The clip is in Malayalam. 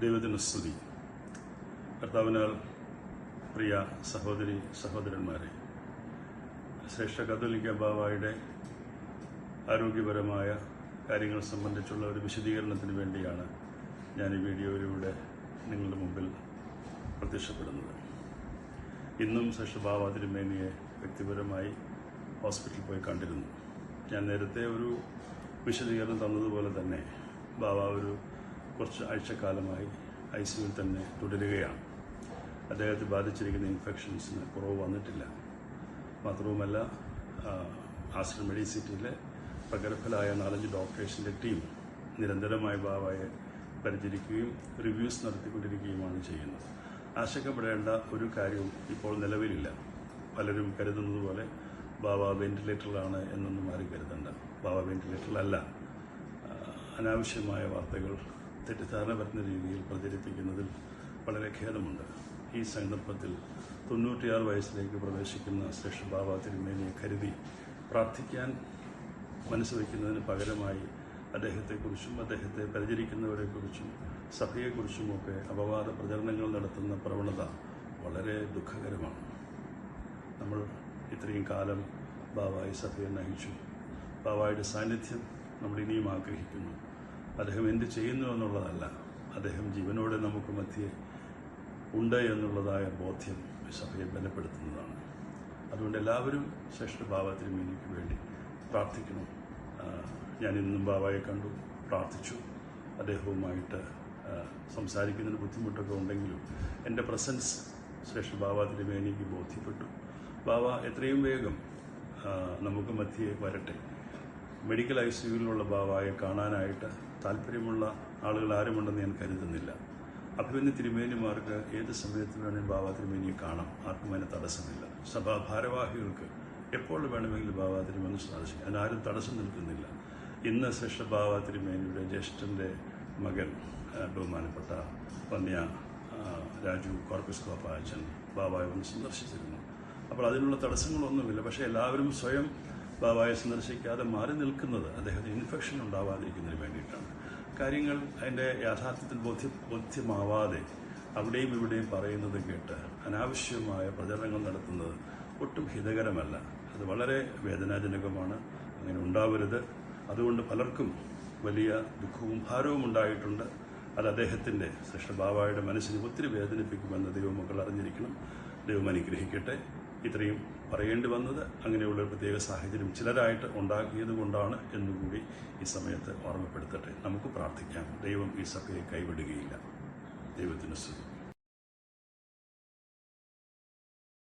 ദൈവത്തിന് സ്തുതി. കർത്താവിനാൽ പ്രിയ സഹോദരി സഹോദരന്മാരെ ശ്രേഷ്ഠ കത്തോലിക്ക ബാവായുടെ ആരോഗ്യപരമായ കാര്യങ്ങൾ സംബന്ധിച്ചുള്ള ഒരു വിശദീകരണത്തിന് വേണ്ടിയാണ് ഞാൻ ഈ വീഡിയോയിലൂടെ നിങ്ങളുടെ മുമ്പിൽ പ്രത്യക്ഷപ്പെടുന്നത്. ഇന്നും ശ്രേഷ്ഠ ബാവ തിരുമേനിയെ വ്യക്തിപരമായി ഹോസ്പിറ്റലിൽ പോയി കണ്ടിരുന്നു. ഞാൻ നേരത്തെ ഒരു വിശദീകരണം തന്നതുപോലെ തന്നെ ബാബ ഒരു കുറച്ച് ആഴ്ചക്കാലമായി ഐ സിയുവിൽ തന്നെ തുടരുകയാണ്. അദ്ദേഹത്തെ ബാധിച്ചിരിക്കുന്ന ഇൻഫെക്ഷൻസിന് കുറവ് വന്നിട്ടില്ല. മാത്രവുമല്ല ആസ്റ്റർ മെഡിസിറ്റിയിലെ പ്രഗത്ഭരായ നാലഞ്ച് ഡോക്ടേഴ്സിന്റെ ടീം നിരന്തരമായി ഭാവായ പരിചരിക്കുകയും റിവ്യൂസ് നടത്തിക്കൊണ്ടിരിക്കുകയുമാണ് ചെയ്യുന്നത്. ആശങ്കപ്പെടേണ്ട ഒരു കാര്യവും ഇപ്പോൾ നിലവിലില്ല. പലരും കരുതുന്നത് പോലെ ബാബ വെന്റിലേറ്ററിലാണ് എന്നൊന്നും ആരും കരുതണ്ട. ബാബ വെന്റിലേറ്ററിലല്ല. അനാവശ്യമായ വാർത്തകൾ തെറ്റിദ്ധാരണ പറ്റുന്ന രീതിയിൽ പ്രചരിപ്പിക്കുന്നതിൽ വളരെ ഖേദമുണ്ട്. ഈ സന്ദർഭത്തിൽ തൊണ്ണൂറ്റിയാറ് വയസ്സിലേക്ക് പ്രവേശിക്കുന്ന ശ്രേഷ്ഠ ബാബ തിരുമേനിയെ കരുതി പ്രാർത്ഥിക്കാൻ മനസ്സ് വയ്ക്കുന്നതിന് പകരമായി അദ്ദേഹത്തെക്കുറിച്ചും അദ്ദേഹത്തെ പരിചരിക്കുന്നവരെക്കുറിച്ചും സഭയെക്കുറിച്ചുമൊക്കെ അപവാദ പ്രചരണങ്ങൾ നടത്തുന്ന പ്രവണത വളരെ ദുഃഖകരമാണ്. നമ്മൾ ഇത്രയും കാലം ബാബായി സഭയെ നയിച്ചു. ബാബായുടെ സാന്നിധ്യം നമ്മൾ ഇനിയും ആഗ്രഹിക്കുന്നു. അദ്ദേഹം എന്ത് ചെയ്യുന്നു എന്നുള്ളതല്ല. അദ്ദേഹം ജീവനോടെ നമുക്ക് മധ്യേ ഉണ്ട് എന്നുള്ളതായ ബോധ്യം സഭയെ ബലപ്പെടുത്തുന്നതാണ്. അതുകൊണ്ട് എല്ലാവരും ശ്രേഷ്ഠ എനിക്ക് വേണ്ടി പ്രാർത്ഥിക്കണം ഞാൻ ഇന്നും ബാബായെ കണ്ടു പ്രാർത്ഥിച്ചു. അദ്ദേഹവുമായിട്ട് സംസാരിക്കുന്നതിന് ബുദ്ധിമുട്ടൊക്കെ ഉണ്ടെങ്കിലും എന്റെ പ്രസൻസ് ശ്രേഷ്ഠ ബാബ തിരുമേനിക്ക് ബോധ്യപ്പെട്ടു. ബാബ എത്രയും വേഗം നമുക്ക് മധ്യേ വരട്ടെ. മെഡിക്കൽ ഐ സിയുവിലുള്ള ബാബായെ കാണാനായിട്ട് താല്പര്യമുള്ള ആളുകൾ ആരുമുണ്ടെന്ന് ഞാൻ കരുതുന്നില്ല. അഭിമന്യ തിരുമേനിമാർക്ക് ഏത് സമയത്ത് വേണമെങ്കിലും ബാബ തിരുമേനിയെ കാണാം. ആർക്കും അതിന് തടസ്സമില്ല. സഭാ ഭാരവാഹികൾക്ക് എപ്പോൾ വേണമെങ്കിലും ബാബ തിരുമേനി സാധിക്കും അതിനാരും തടസ്സം നിൽക്കുന്നില്ല. ഇന്ന് ശ്രേഷ്ഠ ബാബ തിരുമേനിയുടെ ജ്യേഷ്ഠന്റെ മകൻ ബഹുമാനപ്പെട്ട വന്യ രാജു കോർപ്പസ് കോപ്പാച്ചൻ ബാബായെ ഒന്ന് സന്ദർശിച്ചിരുന്നു. അപ്പോൾ അതിനുള്ള തടസ്സങ്ങളൊന്നുമില്ല. പക്ഷേ എല്ലാവരും സ്വയം ബാബായെ സന്ദർശിക്കാതെ മാറി നിൽക്കുന്നത് അദ്ദേഹത്തിന് ഇൻഫെക്ഷൻ ഉണ്ടാവാതിരിക്കുന്നതിന് വേണ്ടിയിട്ടാണ്. കാര്യങ്ങൾ അതിന്റെ യാഥാർത്ഥ്യത്തിൽ ബോധ്യ ബോധ്യമാവാതെ അവിടെയും ഇവിടെയും പറയുന്നത് കേട്ട് അനാവശ്യമായ പ്രചരണങ്ങൾ നടത്തുന്നത് ഒട്ടും ഹിതകരമല്ല. അത് വളരെ വേദനാജനകമാണ്. അങ്ങനെ ഉണ്ടാവരുത്. അതുകൊണ്ട് പലർക്കും വലിയ ദുഃഖവും ഭാരവും ഉണ്ടായിട്ടുണ്ട്. അത് അദ്ദേഹത്തിന്റെ ശ്രേഷ്ഠ ബാബായുടെ മനസ്സിനെ ഒത്തിരി വേദനിപ്പിക്കുമെന്ന് ദൈവമക്കൾ അറിഞ്ഞിരിക്കണം. ദൈവം അനുഗ്രഹിക്കട്ടെ. ഇത്രയും പറയേണ്ടി വന്നത് അങ്ങനെയുള്ള പ്രത്യേക സാഹചര്യം ചിലരായിട്ട് ഉണ്ടാക്കിയത് കൊണ്ടാണ് എന്നുകൂടി ഈ സമയത്ത് ഓർമ്മപ്പെടുത്തട്ടെ. നമുക്ക് പ്രാർത്ഥിക്കാം. ദൈവം ഈ സഭയെ കൈവിടുകയില്ല. ദൈവത്തിന് സ്തുതി.